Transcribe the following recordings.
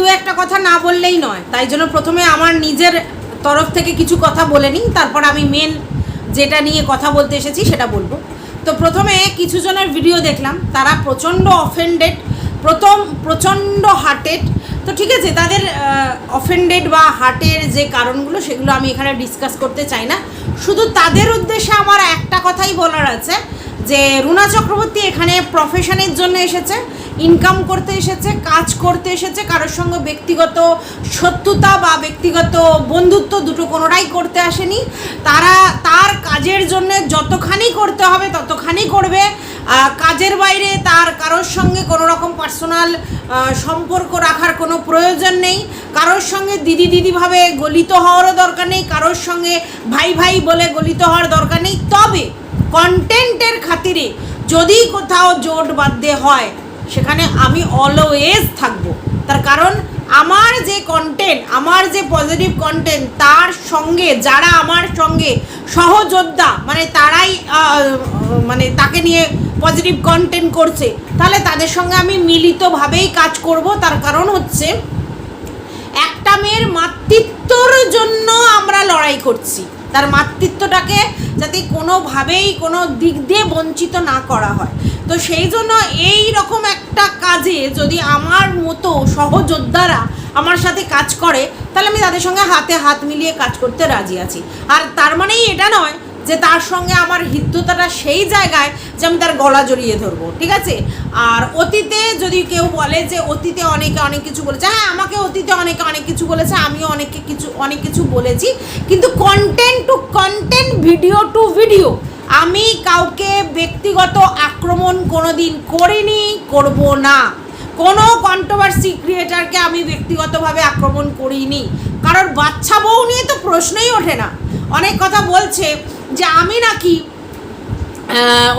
দু একটা কথা না বললেই নয়। তাই জন্য প্রথমে আমার নিজের তরফ থেকে কিছু কথা বলে নিই, তারপর আমি মেন যেটা নিয়ে কথা বলতে এসেছি সেটা বলব। তো প্রথমে কিছু জনের ভিডিও দেখলাম, তারা প্রচণ্ড অফেন্ডেড প্রথম প্রচণ্ড হার্টেড তো ঠিক আছে, তাদের অফেন্ডেড বা হার্টের যে কারণগুলো সেগুলো আমি এখানে ডিসকাস করতে চাই না। শুধু তাদের উদ্দেশ্যে আমার একটা কথাই বলার আছে যে রুনা চক্রবর্তী এখানে প্রফেশনের জন্য এসেছে ইনকাম করতে এসেছে, কাজ করতে এসেছে, কারোর সঙ্গে ব্যক্তিগত শত্রুতা বা ব্যক্তিগত বন্ধুত্ব দুটো কোনোটাই করতে আসেনি। তারা তার কাজের জন্য যতখানি করতে হবে, ততখানি করবে। কাজের বাইরে তার কারোর সঙ্গে কোনো রকম পার্সোনাল সম্পর্ক রাখার কোনো প্রয়োজন নেই। কারোর সঙ্গে দিদি দিদিভাবে গলিত হওয়ারও দরকার নেই, কারোর সঙ্গে ভাই ভাই বলে গলিত হওয়ার দরকার নেই। তবে কন্টেন্টের খাতিরে যদি কোথাও জোট বাঁধতে হয়, সেখানে আমি অলওয়েজ থাকব। তার কারণ, আমার যে কন্টেন্ট আমার যে পজিটিভ কন্টেন্ট তার সঙ্গে, যারা আমার সঙ্গে সহযোদ্ধা মানে তারাই মানে তাকে নিয়ে পজিটিভ কন্টেন্ট করছে, তাহলে তাদের সঙ্গে আমি মিলিতভাবেই কাজ করব। তার কারণ হচ্ছে, একটা মেয়ের মাতৃত্বর জন্য আমরা লড়াই করছি। তার মাতৃত্বটাকে যাতে কোনোভাবেই কোনো দিক দিয়ে বঞ্চিত না করা হয়। তো সেই জন্য এই রকম একটা কাজে যদি আমার মতো সহযোদ্ধারা আমার সাথে কাজ করে, তাহলে আমি তাদের সঙ্গে হাতে হাত মিলিয়ে কাজ করতে রাজি আছি। আর তার মানেই এটা নয় যে তার সঙ্গে আমার হৃদ্যতাটা সেই জায়গায় যে আমি তার গলা জড়িয়ে ধরবো, ঠিক আছে? আর অতীতে যদি কেউ বলে যে অতীতে অনেকে অনেক কিছু বলেছে হ্যাঁ আমাকে অতীতে অনেকে অনেক কিছু বলেছে, আমিও অনেকে কিছু, অনেক কিছু বলেছি, কিন্তু content to content video to video আমি কাউকে ব্যক্তিগত আক্রমণ কোনোদিন করিনি, করব না। কোনো কন্ট্রোভার্সি ক্রিয়েটারকে আমি ব্যক্তিগতভাবে আক্রমণ করিনি। কারোর বাচ্চা বউ নিয়ে তো প্রশ্নই ওঠে না। অনেক কথা বলছে যে আমি নাকি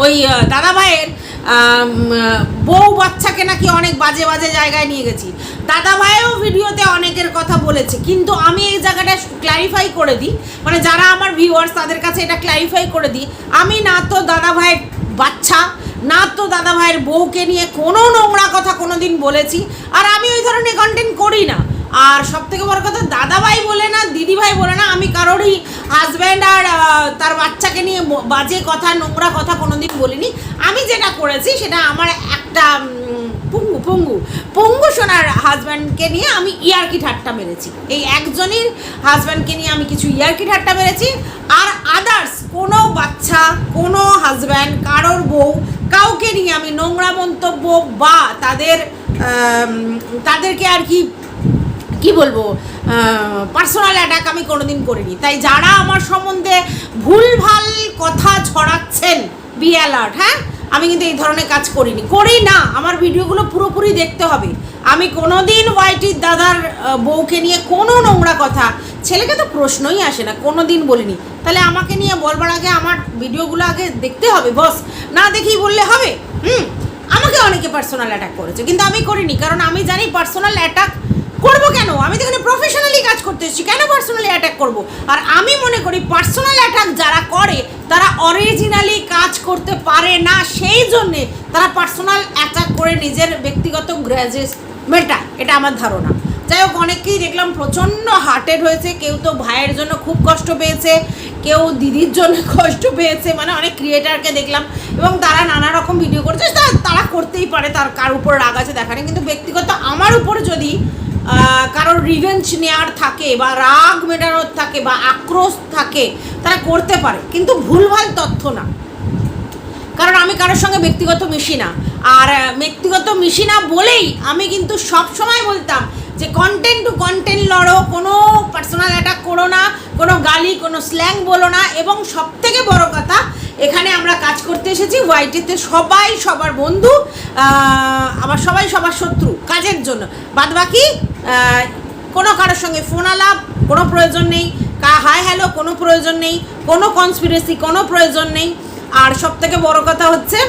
ওই আহ, দাদাভাইয়ের বউ বাচ্চাকে নাকি অনেক বাজে বাজে জায়গায় নিয়ে গেছি। দাদাভাইও ভিডিওতে অনেকের কথা বলেছে কিন্তু আমি এই জায়গাটা ক্লারিফাই করে দিই। মানে যারা আমার ভিউয়ার্স তাদের কাছে এটা ক্লারিফাই করে দিই। আমি না তো দাদাভাইয়ের বাচ্চা না তো দাদাভাইয়ের বউকে নিয়ে কোনো নোংরা কথা কোনো দিন বলেছি আর আমি ওই ধরনের কন্টেন্ট করি না। আর সব থেকে বড় কথা, দাদাভাই বলে না, দিদিভাই বলে না, আমি কারোরই হাজব্যান্ড আর তার বাচ্চাকে নিয়ে বাজে কথা, নোংরা কথা কোনোদিন বলিনি। আমি যেটা করেছি, সেটা আমার একটা পঙ্গু পঙ্গু পঙ্গু সোনার হাজব্যান্ডকে নিয়ে আমি ইয়ার্কি ঠাট্টা মেরেছি। এই একজনের হাজব্যান্ডকে নিয়ে আমি কিছু ইয়ার্কি ঠাট্টা মেরেছি। আর আদার্স কোনো বাচ্চা, কোনো হাজব্যান্ড কারোর বউ, কাউকে নিয়ে আমি নোংরা মন্তব্য বা তাদের তাদেরকে আর কি কি বলব পার্সোনাল অ্যাটাক আমি কোনোদিন করিনি। তাই যারা আমার সম্বন্ধে ভুলভাল কথা ছড়াচ্ছেন বি অ্যালার্ট হ্যাঁ? আমি কিন্তু এই ধরনের কাজ করিনি। করি না, আমার ভিডিওগুলো পুরোপুরি দেখতে হবে। আমি কোনোদিন ওয়াইটির দাদার বউকে নিয়ে কোনো নোংরা কথা, ছেলেকে তো প্রশ্নই আসে না কোনো দিন বলিনি। তাহলে আমাকে নিয়ে বলবার আগে আমার ভিডিওগুলো আগে দেখতে হবে, বস। না দেখেই বললে হবে? হুম? আমাকে অনেকে পার্সোনাল অ্যাটাক করেছে, কিন্তু আমি করিনি, কারণ আমি জানি পার্সোনাল অ্যাটাক করব কেন? আমি তো এখানে প্রফেশনালি কাজ করতে এসেছি। কেন পার্সোনালি অ্যাটাক করব? আর আমি মনে করি পার্সোনাল অ্যাটাক যারা করে, তারা অরিজিনালি কাজ করতে পারে না। সেই জন্যে তারা পার্সোনাল অ্যাটাক করে নিজের ব্যক্তিগত গ্র্যাজুয়েট মেটায় এটা আমার ধারণা। যাই হোক অনেকেই দেখলাম প্রচণ্ড হার্টেড হয়েছে। কেউ তো ভাইয়ের জন্য খুব কষ্ট পেয়েছে, কেউ দিদির জন্য কষ্ট পেয়েছে মানে অনেক ক্রিয়েটারকে দেখলাম। এবং তারা নানা রকম ভিডিও করছে তারা করতেই পারে, তার কার উপর রাগ আছে দেখা নেই। কিন্তু ব্যক্তিগত আমার উপর যদি কারোর রিভেঞ্জ নেওয়ার থাকে বা রাগ মেটানোর থাকে বা আক্রোশ থাকে, তারা করতে পারে। কিন্তু ভুলভাল তথ্য না। কারণ আমি কারোর সঙ্গে ব্যক্তিগত মিশি না। আর ব্যক্তিগত মিশি না বলেই আমি কিন্তু সব সময় বলতাম যে কন্টেন্ট টু কন্টেন্ট লড়ো, কোনো পার্সোনাল অ্যাটাক করো না, কোনো গালি, কোনো স্ল্যাং বলো না। এবং সব থেকে বড় কথা, এখানে আমরা কাজ করতে এসেছি ওয়াইটিতে সবাই সবার বন্ধু আবার সবাই সবার শত্রু কাজের জন্য। বাদ বাকি কোনো কারোর সঙ্গে ফোন আলাপ কোনো প্রয়োজন নেই। কা হাই হ্যালো কোনো প্রয়োজন নেই। কোনো কনস্পিরেসি কোনো প্রয়োজন নেই। আর সব থেকে বড় কথা হচ্ছে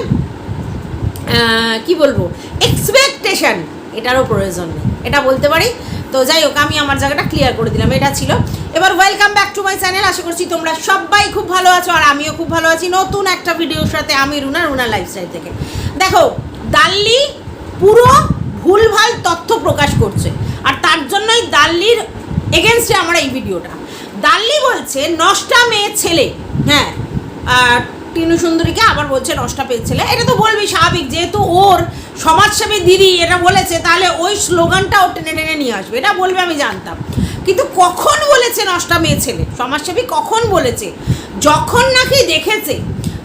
কি বলব? এক্সপেকটেশন এটারও প্রয়োজন নেই। এটা বলতে পারি। তো যাই হোক, আমি আমার জায়গাটা ক্লিয়ার করে দিলাম। এটা ছিল। এবার welcome back to my channel আশা করছি তোমরা সবাই খুব ভালো আছো আর আমিও খুব ভালো আছি নতুন একটা ভিডিওর সাথে আমি রুনা রুনা লাইফস্টাইল থেকে। দেখো, দাল্লি পুরো ভুলভাল তথ্য প্রকাশ করছে। আর তার জন্যই দাল্লির এগেনস্টে আমার এই ভিডিওটা দাল্লি বলছে, নষ্টা মেয়ে ছেলে। হ্যাঁ টিনু সুন্দরীকে আবার বলছে, নষ্টা পেয়ে ছেলে। এটা তো বলবি স্বাভাবিক, যেহেতু ওর সমাজসেবী দিদি এটা বলেছে তাহলে ওই স্লোগানটাও টেনে টেনে নিয়ে আসবে। এটা বলবে আমি জানতাম। কিন্তু কখন বলেছে নষ্টা মেয়ে ছেলে? সমাজসেবী কখন বলেছে? যখন নাকি দেখেছে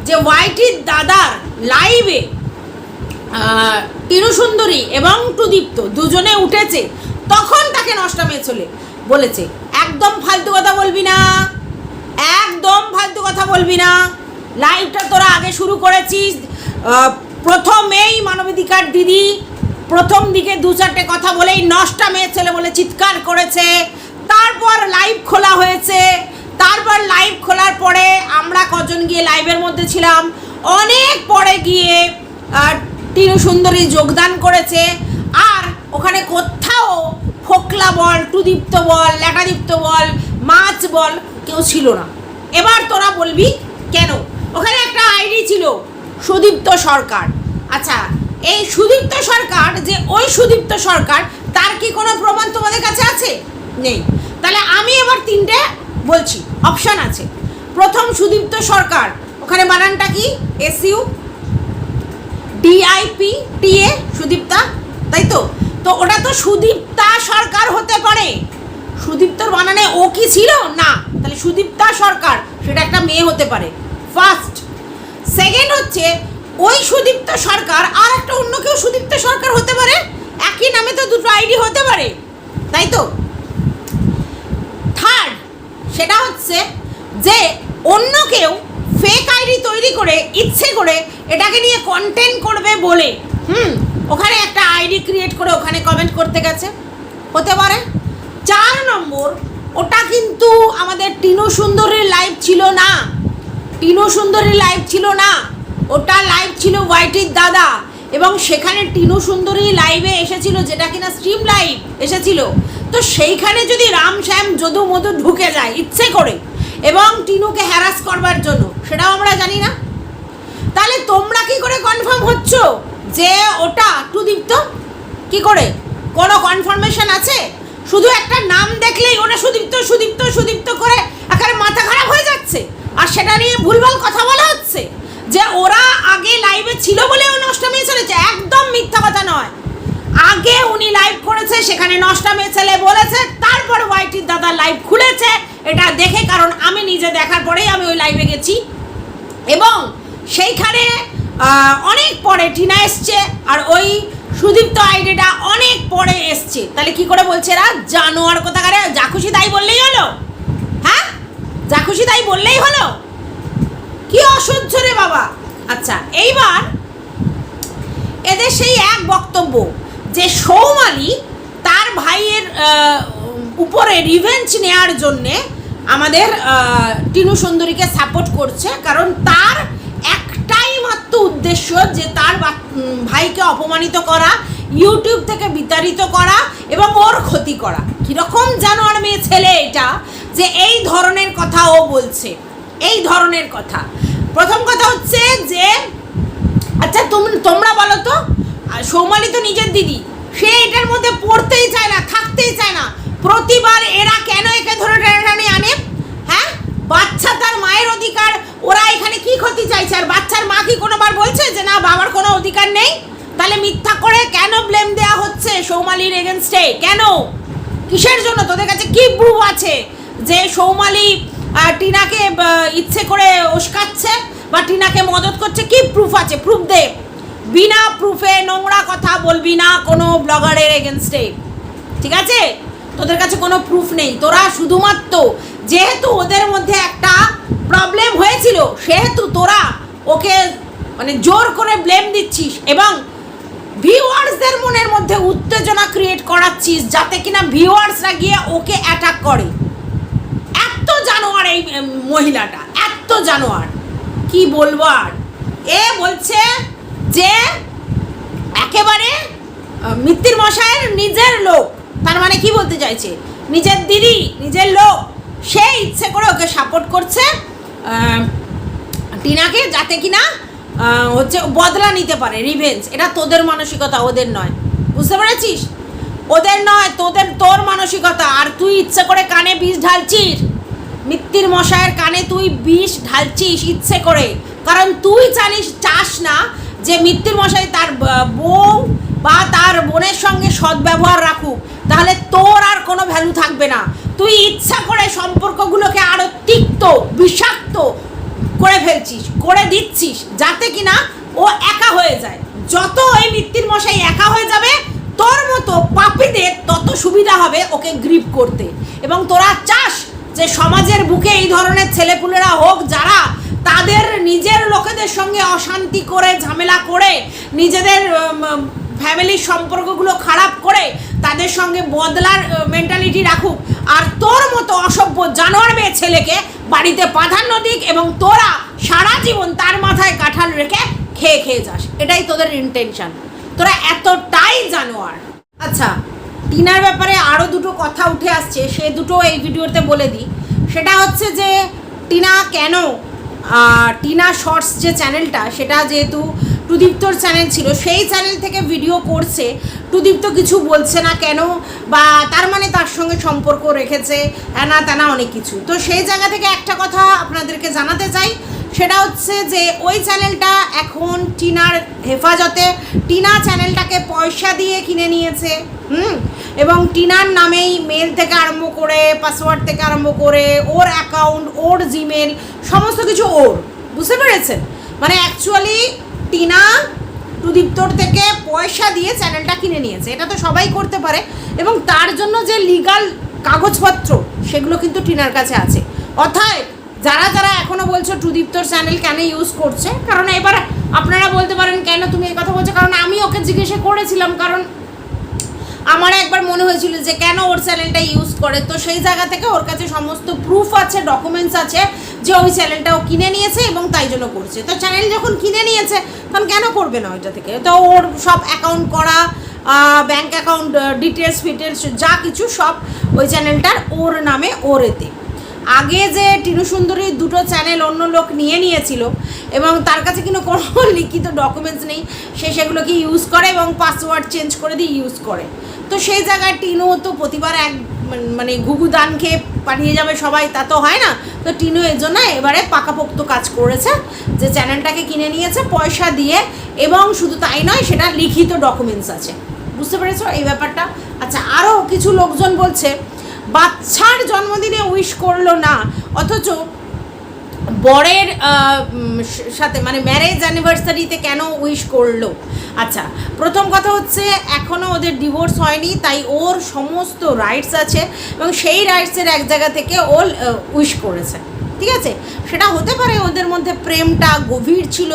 যে ওয়াইটির দাদার লাইভে আহ, টিনু সুন্দরী এবং টুদীপ্ত দুজনে উঠেছে তখন তাকে নষ্ট মেয়ে চলে বলেছে। একদম ফালতু কথা বলবি না। একদম ফালতু কথা বলবি না। লাইভটা তোরা আগে শুরু করেছিস প্রথমেই মানবাধিকার দিদি প্রথম দিকে দু চারটে কথা বলেই নষ্টা মেয়ে ছেলে বলে চিৎকার করেছে। তারপর লাইভ খোলা হয়েছে। তারপর লাইভ খোলার পরে আমরা কজন গিয়ে লাইভের মধ্যে ছিলাম। অনেক পরে গিয়ে টিনু সুন্দরী যোগদান করেছে। আর ওখানে কোথাও ফোকলা বল, টুদীপ্ত বল, ল্যাটাদীপ্ত বল, মাছ বল কেউ ছিল না। এবার তোরা বলবি কেন? ওখানে একটা আইডি ছিল, সুদীপ্ত সরকার। আচ্ছা এই সুদীপ্ত সরকার যে ওই সুদীপ্ত সরকার, তার কি কোনো প্রমাণ তোমাদের কাছে আছে? নেই। তাহলে আমি এবার তিনটে বলছি অপশান আছে। প্রথম সুদীপ্ত সরকার, ওখানে বানানটা কি? এসইউ ডিআইপি টিএ সুদীপ্তা, তাই তো? তো ওটা তো সুদীপ্তা সরকার হতে পারে। সুদীপ্তর বানানে ও কি ছিল? না। তাহলে সুদীপ্তা সরকার, সেটা একটা মেয়ে হতে পারে। ফার্স্ট সেকেন্ড হচ্ছে ওই সুদীপ্ত সরকার আর একটা অন্য কেউ সুদীপ্ত সরকার হতে পারে? একই নামে তো দুটো আইডি হতে পারে। তাই তো? থার্ড সেটা হচ্ছে যে অন্য কেউ ফেক আইডি তৈরি করে, ইচ্ছে করে এটাকে নিয়ে কন্টেন্ট করবে বলে, হুম, ওখানে একটা আইডি ক্রিয়েট করে ওখানে কমেন্ট করতে গেছে। হতে পারে। চার নম্বর, ওটা কিন্তু আমাদের টিনু সুন্দরীর লাইভ ছিল না। টিনু সুন্দরীর লাইভ ছিল না। ওটা লাইভ ছিল ওয়াইটির দাদা এবং সেখানে টিনু সুন্দরী লাইভে এসেছিল, যেটা কিনা স্ট্রিম লাইভ এসেছিল। তো সেইখানে যদি রাম, শ্যাম, যদু, মধু ঢুকে যায়, ইচ্ছে করে, এবং টিনুকে হ্যারাস করবার জন্য, সেটাও আমরা জানি না। তাহলে তোমরা কি করে কনফার্ম হচ্ছ যে ওটা টুদীপ্ত কি করে? কোনো কনফার্মেশন আছে? শুধু একটা নাম দেখলেই ওটা সুদীপ্ত সুদীপ্ত সুদীপ্ত করে একেবারে মাথা খারাপ হয়ে যাচ্ছে। আর সেটা নিয়ে ভুলভাল কথা বলা হচ্ছে। যে ওরা আগে লাইভে ছিল বলে ও মেয়ে চলেছে। একদম মিথ্যা কথা নয়। আগে উনি লাইভ করেছে, সেখানে নষ্টা মেয়ে ছেলে বলেছে, তারপর ওয়াইটির দাদা লাইভ খুলেছে। এটা দেখে, কারণ আমি নিজে দেখার পরেই আমি ওই লাইভে গেছি। এবং সেইখানে অনেক পরে টিনা এসছে, আর ওই সুদীপ্ত আইডিটা অনেক পরে এসছে। তাহলে কি করে বলছে এরা? জানোয়ার কোথাকারে? যা খুশি তাই বললেই হলো। হ্যাঁ? যা খুশি তাই বললেই হলো? কি অসহ্য রে বাবা। আচ্ছা এইবার এদের সেই এক বক্তব্য যে সৌমালি তার ভাইয়ের উপরে রিভেঞ্জ নেয়ার জন্যে আমাদের টিনু সুন্দরীকে সাপোর্ট করছে। কারণ তার একটাই মাত্র উদ্দেশ্য যে তার ভাইকে অপমানিত করা ইউটিউব থেকে বিতাড়িত করা এবং ওর ক্ষতি করা। কীরকম জানোয়ার মেয়ে ছেলে এটা যে এই ধরনের কথা ও বলছে। এই ধরনের কথা। প্রথম কথা হচ্ছে যে আচ্ছা তুমি, তোমরা বলো তো সৌমালি তো নিজের দিদি। সে এটার মধ্যে পড়তেই চায় না, থাকতেই চায় না। প্রতিবার এরা কেন একে ধরে টেনে আনে? হ্যাঁ? বাচ্চা তার মায়ের অধিকার, ওরা এখানে কি ক্ষতি চাইছে? আর বাচ্চার মা কি কোনোবার বলছে যে, না, বাবার কোনো অধিকার নেই তাহলে মিথ্যা করে কেন ব্লেম দেওয়া হচ্ছে সৌমালির এগেনস্টে কেন? কিসের জন্য? তোদের কাছে কি প্রুফ আছে যে সৌমালি টিনাকে ইচ্ছে করে উস্কাচ্ছে বা টিনাকে মদত করছে, কি প্রুফ আছে? প্রুফ দে। বিনা প্রুফে নোংরা কথা বলবি না কোনো ব্লগারের এগেনস্টে ঠিক আছে? তোদের কাছে কোনো প্রুফ নেই। তোরা শুধুমাত্র, যেহেতু ওদের মধ্যে একটা প্রবলেম হয়েছিল, সেহেতু তোরা ওকে মানে জোর করে ব্লেম দিচ্ছিস এবং ভিউয়ার্সদের মনের মধ্যে উত্তেজনা ক্রিয়েট করাচ্ছিস যাতে কিনা ভিউয়ার্সরা গিয়ে ওকে অ্যাটাক করে। জানোয়ার এই মহিলাটা, এত জানোয়ার। কি বলব আর? এ বলছে যে একেবারে মিত্তির মশাইয়ের নিজের লোক। তার মানে কি বলতে চাইছে? নিজের দিদি, নিজের লোক। সে ইচ্ছে করে ওকে সাপোর্ট করছে টিনাকে যাতে কিনা হচ্ছে বদলা নিতে পারে রিভেঞ্জ এটা তোদের মানসিকতা, ওদের নয়। বুঝতে পেরেছিস? ওদের নয়, তোদের, তোর মানসিকতা। আর তুই ইচ্ছে করে কানে বিষ ঢালছিস। মিত্তির মশায়ের কানে তুই বিষ ঢালছিস ইচ্ছে করে। কারণ তুই জানিস, চাস না যে মিত্তির মশাই তার বউ বা তার বোনের সঙ্গে সদ্ব্যবহার রাখুক। তাহলে তোর আর কোনো ভ্যালু থাকবে না। তুই ইচ্ছা করে সম্পর্কগুলোকে আরও তিক্ত, বিষাক্ত করে ফেলছিস, করে দিচ্ছিস, যাতে কিনা ও একা হয়ে যায়। যত ওই মৃত্যুর মশাই একা হয়ে যাবে, তোর মতো পাপীদের তত সুবিধা হবে ওকে গ্রিপ করতে। এবং তোরা চাস যে সমাজের বুকে এই ধরনের ছেলেপুলেরা হোক, যারা তাদের নিজের লোকেদের সঙ্গে অশান্তি করে, ঝামেলা করে, নিজেদের ফ্যামিলির সম্পর্কগুলো খারাপ করে, তাদের সঙ্গে বদলার মেন্টালিটি রাখুক। আর তোর মতো অসভ্য জানোয়ার মেয়ে ছেলেকে বাড়িতে প্রাধান্য দিক এবং তোরা সারা জীবন তার মাথায় কাঁঠাল রেখে খেয়ে খেয়ে যাস। এটাই তোদের ইন্টেনশন তোরা এতটাই জানোয়ার। আচ্ছা টিনার ব্যাপারে আরও দুটো কথা উঠে আসছে, সে দুটো এই ভিডিওতে বলে দিই। সেটা হচ্ছে যে, টিনা কেন টিনা শর্টস যে চ্যানেলটা, সেটা যেহেতু টুদীপ্তর চ্যানেল ছিল, সেই চ্যানেল থেকে ভিডিও করছে। টুদীপ্ত কিছু বলছে না কেন, বা তার মানে তার সঙ্গে সম্পর্ক রেখেছে হ্যানা ত্যানা অনেক কিছু। তো সেই জায়গা থেকে একটা কথা আপনাদেরকে জানাতে চাই সেটা হচ্ছে যে ওই চ্যানেলটা এখন টিনার হেফাজতে। টিনা চ্যানেলটাকে পয়সা দিয়ে কিনে নিয়েছে, হুম? এবং টিনার নামেই মেল থেকে আরম্ভ করে, পাসওয়ার্ড থেকে আরম্ভ করে, ওর অ্যাকাউন্ট, ওর জিমেল সমস্ত কিছু ওর। বুঝতে পেরেছেন? মানে অ্যাকচুয়ালি টিনা টুদীপ্তর থেকে পয়সা দিয়ে চ্যানেলটা কিনে নিয়েছে। এটা তো সবাই করতে পারে। এবং তার জন্য যে লিগাল কাগজপত্র, সেগুলো কিন্তু টিনার কাছে আছে। অর্থাৎ যারা যারা এখনও বলছো টুদীপ্তর চ্যানেল কেন ইউজ করছে, কারণ এবার আপনারা বলতে পারেন কেন তুমি এই কথা বলছো, কারণ আমি ওকে জিজ্ঞেসে করেছিলাম, কারণ আমার একবার মনে হয়েছিল যে কেন ওর চ্যানেলটা ইউজ করে, তো সেই জায়গা থেকে ওর কাছে সমস্ত প্রুফ আছে ডকুমেন্টস আছে যে ওই চ্যানেলটা ও কিনে নিয়েছে এবং তাই জন্য করছে। তো চ্যানেল যখন কিনে নিয়েছে, তখন কেন করবে না ওইটা থেকে? তো ওর সব অ্যাকাউন্ট করা ব্যাংক অ্যাকাউন্ট ডিটেলস ফিটেলস যা কিছু সব ওই চ্যানেলটার ওর নামে ওর এতে। আগে যে টিনু সুন্দরীর দুটো চ্যানেল অন্য লোক নিয়ে নিয়েছিল, এবং তার কাছে কিন্তু কোনো লিখিত ডকুমেন্টস নেই, সে সেগুলোকে ইউজ করে এবং পাসওয়ার্ড চেঞ্জ করে দিয়ে ইউজ করে। তো সেই জায়গায় টিনু তো প্রতিবার এক মানে ঘুঘু দান খেয়ে পাঠিয়ে যাবে সবাই, তা তো হয় না। তো টিনু এর জন্য এবারে পাকাপোক্ত কাজ করেছে, যে চ্যানেলটাকে কিনে নিয়েছে পয়সা দিয়ে, এবং শুধু তাই নয়, সেটা লিখিত ডকুমেন্টস আছে। বুঝতে পেরেছ এই ব্যাপারটা? আচ্ছা আরও কিছু লোকজন বলছে বাচ্চার জন্মদিনে উইশ করল না। অথচ বরের সাথে মানে ম্যারেজ অ্যানিভার্সারিতে কেন উইশ করল? আচ্ছা প্রথম কথা হচ্ছে এখনও ওদের ডিভোর্স হয়নি, তাই ওর সমস্ত রাইটস আছে এবং সেই রাইটসের এক জায়গা থেকে ও উইশ করেছে। ঠিক আছে? সেটা হতে পারে ওদের মধ্যে প্রেমটা গভীর ছিল,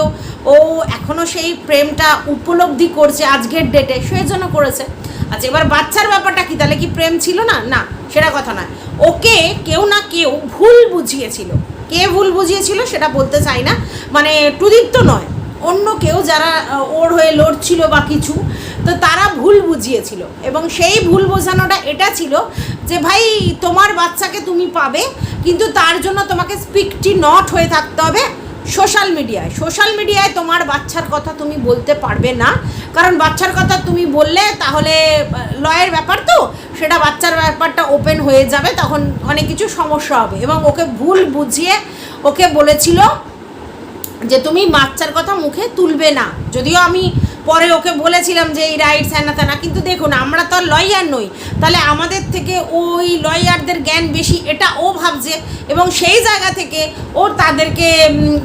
ও এখনও সেই প্রেমটা উপলব্ধি করছে আজকের ডেটে সেই জন্য করেছে। আচ্ছা এবার বাচ্চার ব্যাপারটা কি? তাহলে কি প্রেম ছিল না? না, সেটা কথা নয়। ওকে কেউ না কেউ ভুল বুঝিয়েছিল। কে ভুল বুঝিয়েছিল সেটা বলতে চাই না। মানে টুদীপ্ত নয়। অন্য কেউ যারা ওর হয়ে লড়ছিল বা কিছু, তো তারা ভুল বুঝিয়েছিল। এবং সেই ভুল বোঝানোটা এটা ছিল যে, ভাই, তোমার বাচ্চাকে তুমি পাবে, কিন্তু তার জন্য তোমাকে স্পিকটি নট হয়ে থাকতে হবে। সোশ্যাল মিডিয়ায়। সোশ্যাল মিডিয়ায় তোমার বাচ্চার কথা তুমি বলতে পারবে না। কারণ বাচ্চার কথা তুমি বললে তাহলে লয়ের ব্যাপার তো, সেটা বাচ্চার ব্যাপারটা ওপেন হয়ে যাবে, তখন অনেক কিছু সমস্যা হবে। এবং ওকে ভুল বুঝিয়ে ওকে বলেছিল যে তুমি বাচ্চার কথা মুখে তুলবে না। যদিও আমি পরে ওকে বলেছিলাম যে এই রাইটস হ্যানা ত্যানা কিন্তু দেখুন, আমরা তো আর লয়ার নই। তাহলে আমাদের থেকে ওই লয়ারদের জ্ঞান বেশি, এটা ও ভাবছে। এবং সেই জায়গা থেকে ও তাদেরকে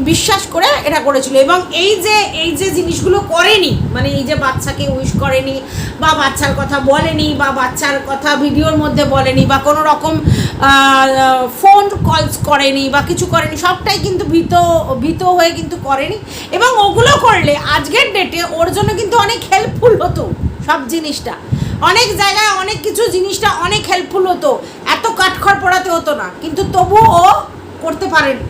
বিশ্বাস করে এটা করেছিল। এবং এই যে এই যে জিনিসগুলো করেনি মানে এই যে বাচ্চাকে উইশ করেনি, বা বাচ্চার কথা বলেনি, বা বাচ্চার কথা ভিডিওর মধ্যে বলেনি, বা কোনো রকম ফোন কলস করেনি, বা কিছু করেনি, সবটাই কিন্তু ভীত ভীত হয়ে কিন্তু করেনি। এবং ওগুলো করলে, আজকের ডেটে ওর জন্য কিন্তু অনেক হেল্পফুল হতো সব জিনিসটা। অনেক জায়গায় অনেক কিছু জিনিসটা অনেক হেল্পফুল হতো। এত কাঠখড় পড়াতে হতো না। কিন্তু তবু ও করতে পারেনি।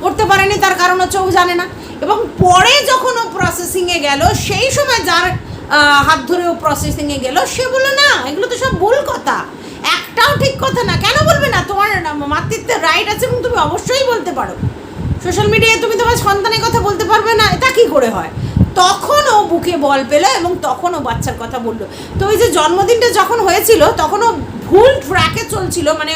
করতে পারেনি, তার কারণ হচ্ছে ও জানে না। এবং পরে যখন ও প্রসেসিংয়ে গেল, সেই সময় যার হাত ধরে ও প্রসেসিংয়ে গেল, সে বলল, না, এগুলো তো সব ভুল কথা। একটাও ঠিক কথা না। কেন বলবে না? তোমার মাতৃত্বের রাইট আছে এবং তুমি অবশ্যই বলতে পারো। সোশ্যাল মিডিয়ায় তুমি তোমার সন্তানের কথা বলতে পারবে না। এটা কি করে হয়? তখন ও বুকে বল পেল এবং তখন ও বাচ্চার কথা বলল। তো ওই যে জন্মদিনটা যখন হয়েছিল তখন ও ভুল ট্র্যাকে চলছিল মানে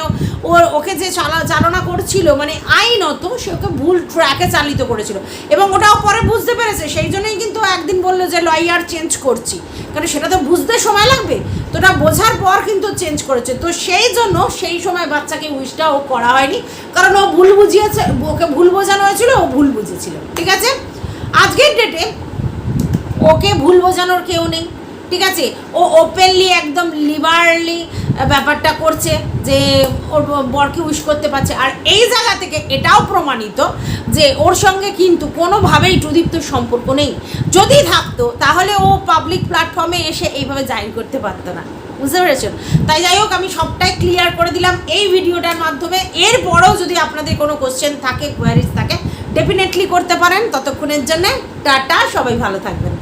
ওর ওকে যে চালা, চালনা করছিল মানে আইনত সে ওকে ভুল ট্র্যাকে চালিত করেছিল। এবং ওটাও পরে বুঝতে পেরেছে, সেই জন্যই কিন্তু একদিন বলল যে লয়ার চেঞ্জ করছি। কারণ সেটা তো বুঝতে সময় লাগবে। তো ওটা বোঝার পর কিন্তু চেঞ্জ করেছে। তো সেই জন্য সেই সময় বাচ্চাকে উইশটা ও করা হয়নি। কারণ ও ভুল বুঝিয়েছে, ওকে ভুল বোঝানো হয়েছিল, ও ভুল বুঝেছিল। ঠিক আছে? আজকের ডেটে ওকে ভুল বোঝানোর কেউ নেই, ঠিক আছে? ও ওপেনলি একদম লিবারলি ব্যাপারটা করছে যে ওর বরকে উইশ করতে পারছে। আর এই জায়গা থেকে এটাও প্রমাণিত যে ওর সঙ্গে কিন্তু কোনোভাবেই টুদীপ্তর সম্পর্ক নেই। যদি থাকতো, তাহলে ও পাবলিক প্ল্যাটফর্মে এসে এইভাবে জাহির করতে পারতো না। বুঝতে পেরেছেন? তাই যাই হোক, আমি সবটাই ক্লিয়ার করে দিলাম এই ভিডিওটার মাধ্যমে। এরপরেও যদি আপনাদের কোনো কোশ্চেন থাকে কোয়ারিজ থাকে ডেফিনেটলি করতে পারেন। ততক্ষণের জন্য টাটা, সবাই ভালো থাকবেন।